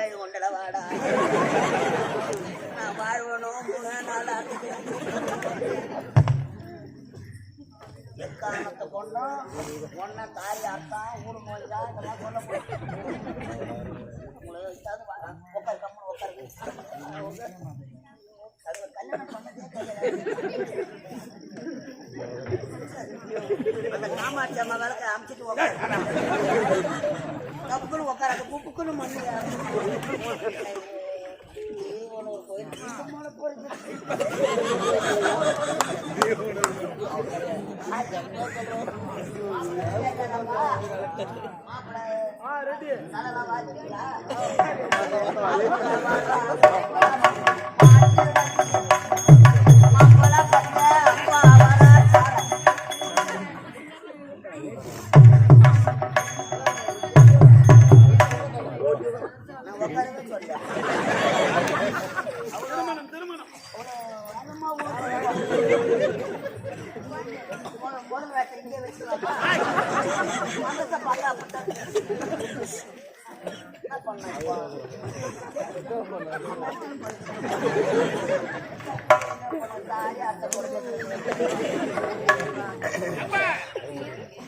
ஏழு கொண்டல வாடா. நான் வாழ்வனும் மூணு நாள். எக்காரணத்தை கொண்டும் ஒன்ன தாய் அத்தான் ஊடு மொழிதா இதெல்லாம் சொல்ல உங்களுக்கு உட்காரு உட்காரு. கல்யாணம் பண்ணதே காமாட்சி அம்மா வேலை அமைச்சிட்டு உட்காரு. கப்புன்னு உட்கார அந்த புப்புக்குன்னு மண்ணு கோயில் சுத்தமான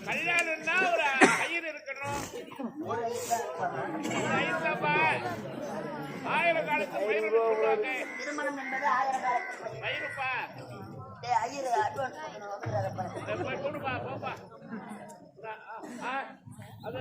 கல்யாணம்னா ஒரு ஐயர் இருக்கணும் ஒரு ஐயர் காலத்து பயிர் திருமணம் என்பது ஆயிரம் காலத்து பயிருப்பா டேய் ஐயர் அட்வான்ஸ் போப்பா அது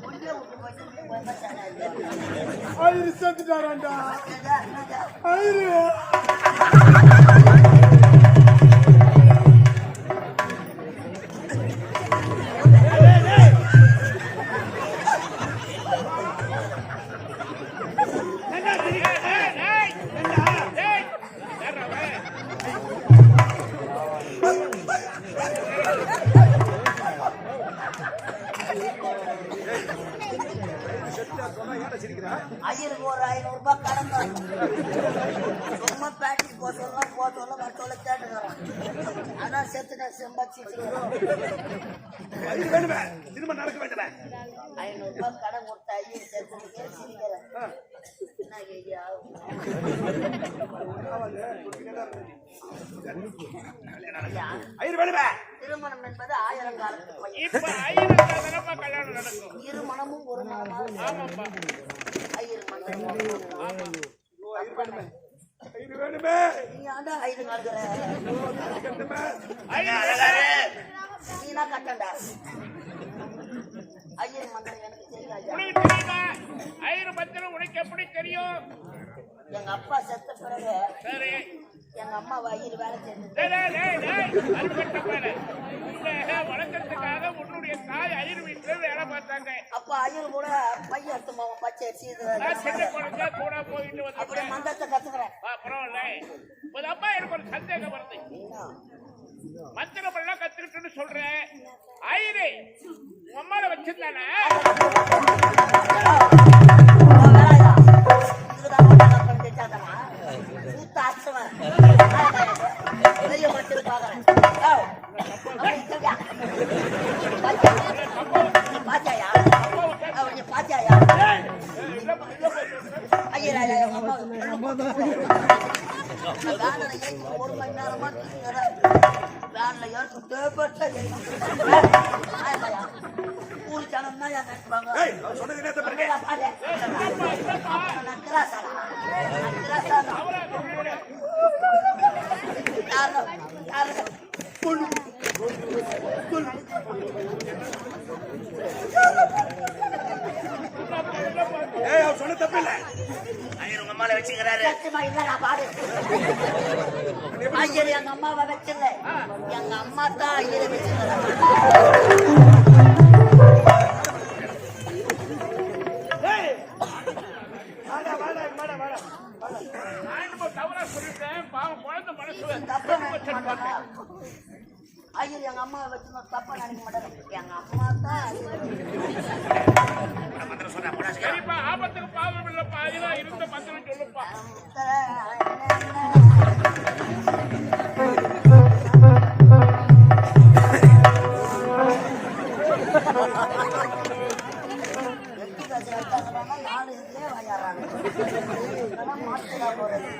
விட்டு போயிட்டு போய் பார்த்தானே ஐயரு செத்துட்டாராண்டா. ஐயரு ரூபாய் கடன் கொடுத்த சிரிக்கிறேன் என்ன கேட்கியா ஐயர் வேணுமே திருமணம் என்பது ஆயிரம் இப்ப கல்யாணம் நடக்கும்? இரு மனமும் ஒரு மனமாக ஆமாப்பா. ஐயர் மனம் ஐயர் வேணுமே நீ ஆண்டா ஐயர் நடக்கிற ஐயர் நீனா கட்டண்டா? ஐயர் மந்திரம் எனக்கு தெரியாது உனக்கு தெரியுமா ஐயர் மந்திரம் உனக்கு எப்படி தெரியும்? எங்க அப்பா செத்த பிறகு சரி. எங்க அம்மா ஐயர் வேலை செஞ்சு டேய், டேய், டேய், டேய், அரும்பட்ட பாரு. உன்னை வளர்க்கறதுக்காக உன்னுடைய தாய் ஐயர் வீட்டுல வேலை பார்த்தாங்க. அப்ப ஐயர் கூட பையன் எடுத்து மாவன் பச்சை அரிசி சின்ன குழந்தை கூட போயிட்டு அப்படியே வந்தேன். மந்திரத்தை கத்துக்கிறேன். பரவாயில்ல. ஒரு அப்பா எனக்கு ஒரு சந்தேகம் வருது. மந்திரம் எல்லாம் கத்துக்கிட்டுன்னு சொல்றேன் ஐயரே உன் அம்மால வச்சிருந்தானே ஒரு மணி நேரமா வேன்ல ஊர் ஜனம் தான் நினைப்பாங்க ஏய் அவர் சொன்னது என்ன தப்பு இருக்கு? ஐயர் ஏய் அவர் சொன்ன தப்பு இல்ல ஐயர் உங்க அம்மால வச்சுக்கிறாரு. சத்தியமா இல்ல நான் பாடு. ஐயர் எங்க அம்மாவை வச்சில்ல எங்க அம்மா தான் ஐயரை வச்சுக்கிறாங்க ஏய் வாடா வாடா வாடா வாடா. நான் என்னமோ தவறா சொல்லிட்டேன். பாவம் குழந்தை மனசு தப்பா நினைக்க மாட்டாங்க ஐயர் எங்க அம்மாவை வச்சு தப்பா நினைக்க மாட்டாங்க எங்க அம்மா தான் சரிப்பா ஆபத்துக்கு பாவம் இல்லப்பா இருந்த சொல்லுப்பா நாலு இதுலயே விளையாடுறாங்க இதெல்லாம் மாத்துறா போறது.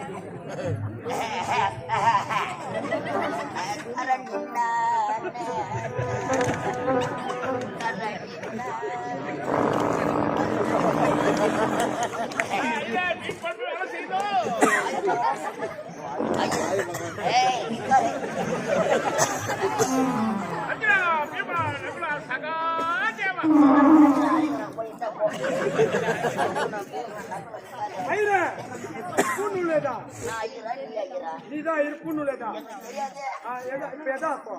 நீதான் இரு பூனுலேதா இப்ப எதா அப்போ?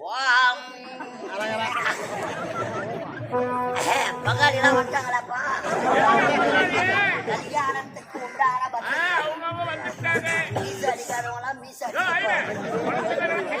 வாம். பங்காளிலாம் வந்துட்டாங்களாப்பா? கல்யாணத்துக்கு உண்டான ஆ, அடிக்காதவங்களாம் மீசை யோ, அடிக்கணும்.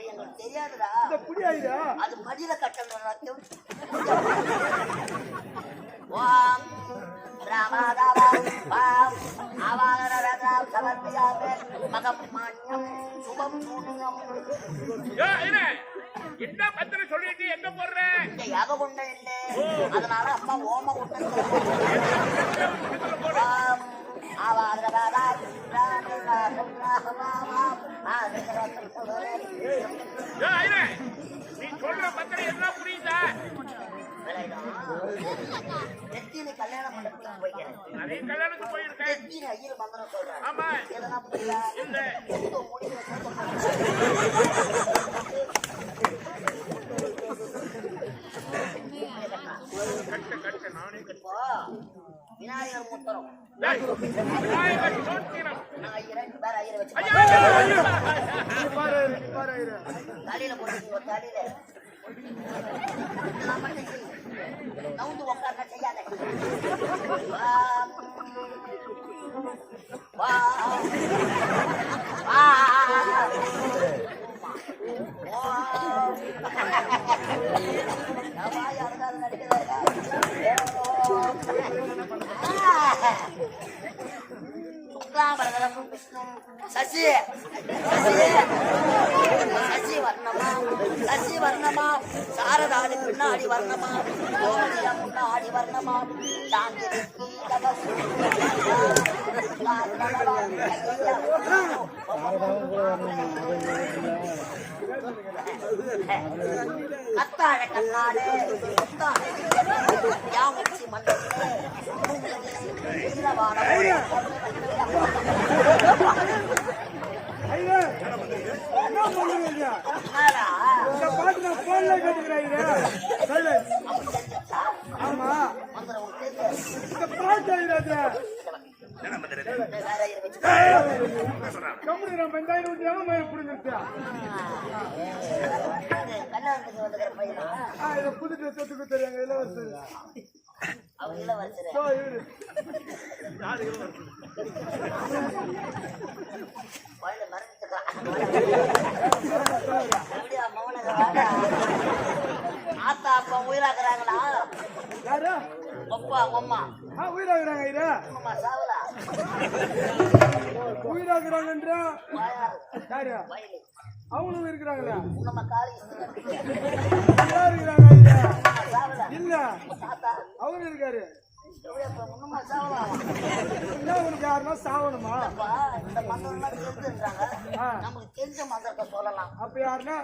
எங்களுக்கு தெரியாதுடா. இந்த புடி ஐரா அது மடியில கட்டணும் வாம் ராமாதாவாம் வாம் ஆவாகரராம் சமர்ப்பியாமே மகம் மான்யம் சுபம் சூனியம் என்ன பத்திரம் சொல்லிட்டு எங்க போடுற இந்த யாக குண்டம் இல்லை. அதனால அம்மா ஓம குண்டம் நீ சொல்ற எல்லாம் புரியுதா கல்யாண மண்டபத்துக்கு போய்க்கிறேன் கல்யாணத்துக்கு போயிருக்கேன் ஐயர் மந்திரம் சொல்றேன் ஆமா எதனா புரியுதா இல்ல கட்ட கட்ட நானே கட்டுவா விநாயகர் மூத்தரம் தலையில போட்டு தலையில. நவுந்து உட்கார்ந்தா செய்யாத. வா. சசி சசி சசி வர்ணமா? சசி வர்ணமா? சாரதாடி பின்னாடி வர்ணமா? கோமதியா முன்னாடி வர்ணமா? தாங்கி கத்தாழ கண்ணாடு. யாமுச்சி மண்டலே ஈரவான ஐரா என்ன பண்ணுறீங்க என்னடா இந்த பாட்டு நான் போன்ல கேட்டுக்கிறேன் ஐரா ஆமா. இந்த பாட்டு கம்பெனி நம்ம வெங்காயம் புது ட்ரெஸ் எடுத்து தெரியாங்க இலவசம். அவங்க இளவரசர். ஆத்தா அப்பா உயிராக்குறாங்களா? யாரு? அப்பா அம்மா. ஆ உயிராகிறாங்க ஐயா. அம்மா சாவலா உயிராகிறாங்கன்ற வாயார் யாரு? அவங்களும் இருக்கிறாங்களா. நம்ம இருக்கிறாங்க இல்ல. அவரு இருக்காரு. சாவணுமா? இந்த. நமக்கு தெரிஞ்ச மந்திரத்தை சொல்லலாம். அப்ப யாருன்னா?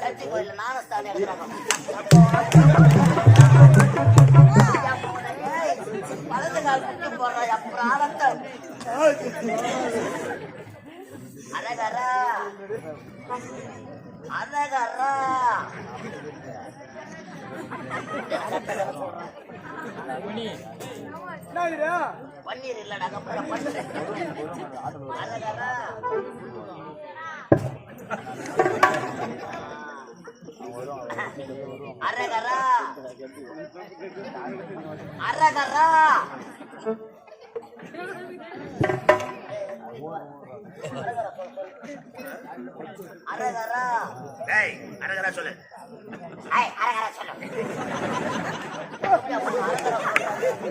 சர்ச்சி கோயில்ல நானஸ்தானே எடுக்கிறாங்க வலது கால் முட்டி போடுற அப்புறம் ஆரத்த அரகரா அரகரா பன்னீர் இல்லடா அப்புறம் பன்னீர் அரகரா அரகரா அரகரா அரகரா டேய் அரகரா சொல்லு. ஐய் அரகரா சொல்லு.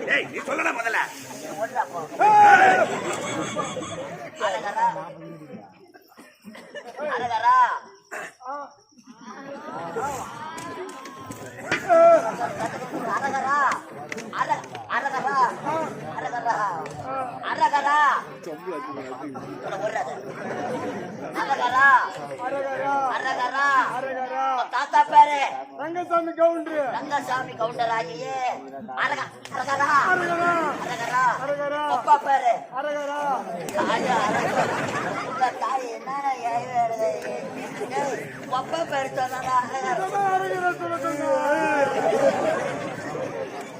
டேய் நீ சொல்லடா முதல்ல. அரகரா ஆ, அரகரா அர அரகரா அரகரா அரகரா ஒர்றது அரகரா அரகரா அரகரா அரகரா தாத்தா பேரு ரங்கசாமி கவுண்டரு. ரங்கசாமி கவுண்டர் ஆகியே. அரக அரகரா அரகரா அரகரா. அரகரா அப்பா பேரு. அரகரா. தாயா அரகரா. தாய் என்ன அப்பா பேரு சொன்னா அரகரா. அரகரா சொல்ல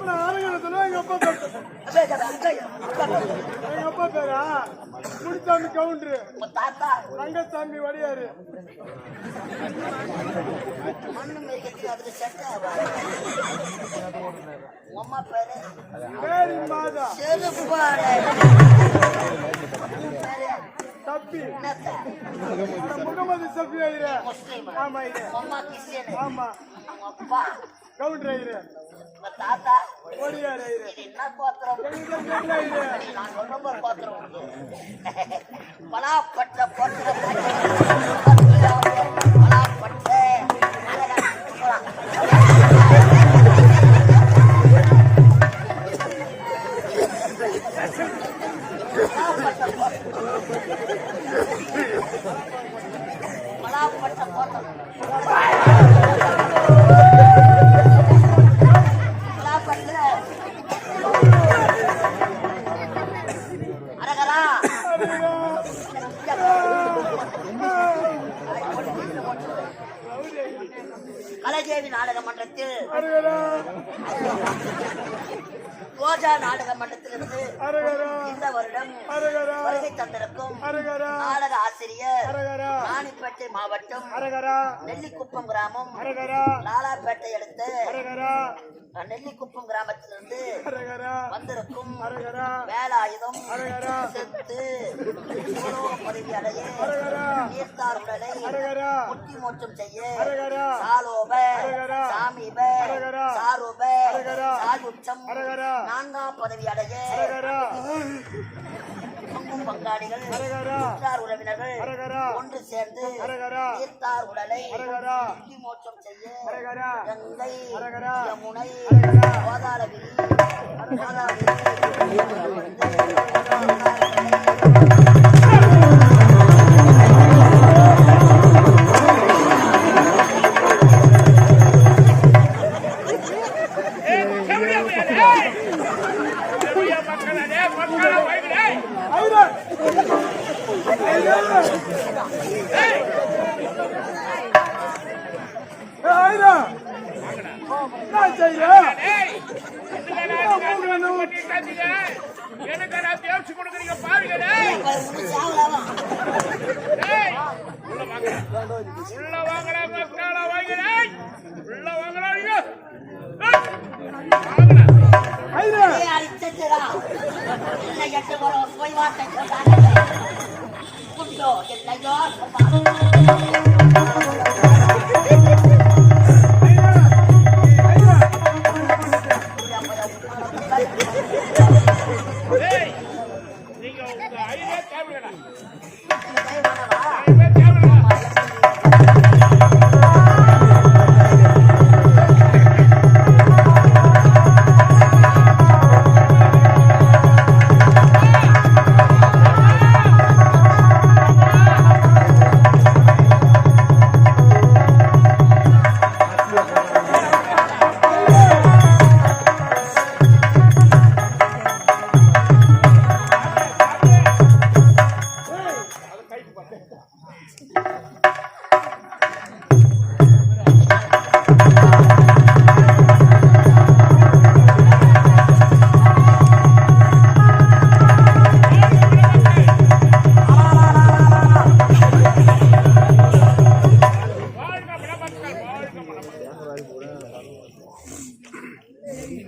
சொன்னா? அப்புறம் எங்க அப்பா பேர். எங்க அப்பா பேரா? முனிசாமி கவுண்டரு. ரங்கசாமி வடியாரு. பேரு பேரி மாதா. தப்பி முகமது சஃபி ஆயிரு ஆமா ஆமா. கவுண்டர் ஆயிரு தாத்தா ஓடியார் என்ன கோத்திரம் நான் சொல்ற கோத்திரம் பலாப்பட்ட கோத்திரம் பலாப்பட்ட பலாப்பட்ட கோத்திரம் நெல்லிக்குப்பம் கிராமத்திலிருந்து வந்திருக்கும் அரகரா வேலாயுதம் செத்து பதவி அடைய நீர்த்தார் உடலை முட்டி மோட்சம் செய்ய சாலோப. சாமீப. சாரூப அரகரா. நான்காம் பதவி அடைய பங்காளிகள். உற்றார் உறவினர்கள். ஒன்று சேர்ந்து. தீர்த்தார் உடலை மோட்சம் செய்ய. கங்கை. யமுனை. கோதாவரி டேய்,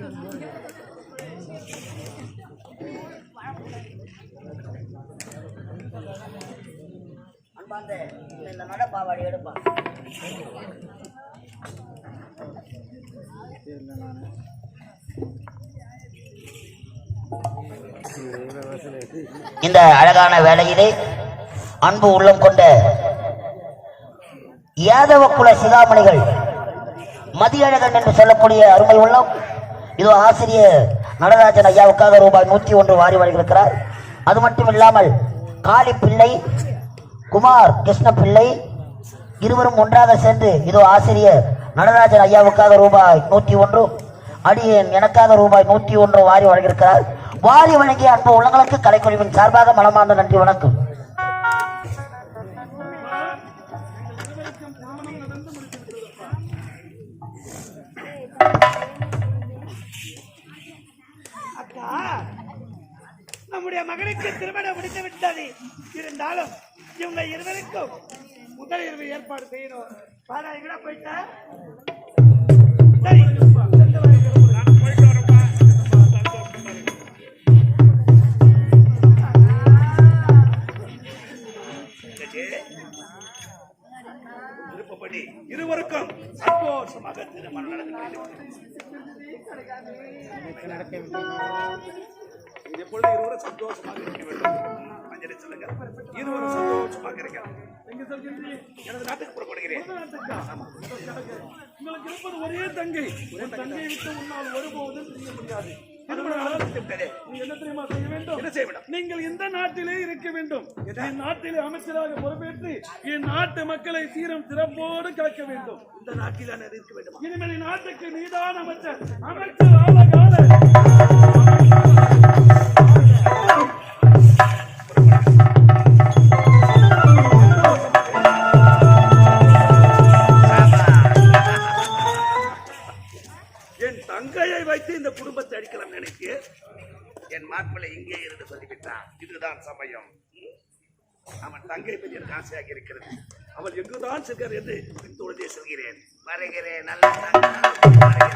இந்த இந்த அழகான வேலையிலே அன்பு உள்ளம் கொண்ட யாதவ குல சிகாமணிகள் மதியழகன் என்று சொல்லக்கூடிய அருமை உள்ளம். இதோ ஆசிரியர் நடராஜன் ஐயாவுக்காக ரூபாய் நூற்றி ஒன்று வாரி வழங்கியிருக்கிறார் அது மட்டும் இல்லாமல் காளி பிள்ளை குமார் கிருஷ்ண பிள்ளை இருவரும் ஒன்றாக சேர்ந்து இதோ ஆசிரியர் நடராஜன் ஐயாவுக்காக ரூபாய் நூற்றி ஒன்று அடியேன் எனக்காக ரூபாய் நூற்றி ஒன்று வாரி வழங்கியிருக்கிறார். வாரி வழங்கிய அன்பு உள்ளங்களுக்கு கலைக்குழுவின் சார்பாக மனமார்ந்த நன்றி வணக்கம். நம்முடைய மகனுக்கு திருமணம் முடித்து விட்டது இருந்தாலும் இவங்க இருவருக்கும் முதல் இரவு ஏற்பாடு செய்யணும். பாரா எங்கடா போயிட்ட? சரி. விருப்பப்படி இருவருக்கும் சந்தோஷமாக திருமணம் நடக்க எப்பொழுது இருவரும் சந்தோஷமாக இருக்க வேண்டும். அஞ்சலி சொல்லுங்க. இருவரும் சந்தோஷமாக இருக்க எனது நாட்டுக்கு புறப்படுகிறேன். உங்களுக்கு இருப்பது ஒரே தங்கை. தங்கையை விட்டு உன்னால் ஒருபோதும் செய்ய முடியாது. நீங்கள் இந்த நாட்டிலே இருக்க வேண்டும். என் நாட்டிலே அமைச்சராக பொறுப்பேற்று என் நாட்டு மக்களை சீரம் சிறப்போடு காக்க வேண்டும். இந்த நாட்டில் இருக்க வேண்டுமா? இனிமேல் நாட்டுக்கு நீதான் அமைச்சர். அமைச்சர் ஆளகால மாப்பிள்ளை இங்கே இருந்து சொல்லிவிட்டான் இதுதான் சமயம். அவன் தங்கை பற்றி எனக்கு ஆசையாக இருக்கிறது. அவள் எங்குதான் செல்கிறார் என்று பின்தொடர்ந்தே செல்கிறேன். வருகிறேன். நல்ல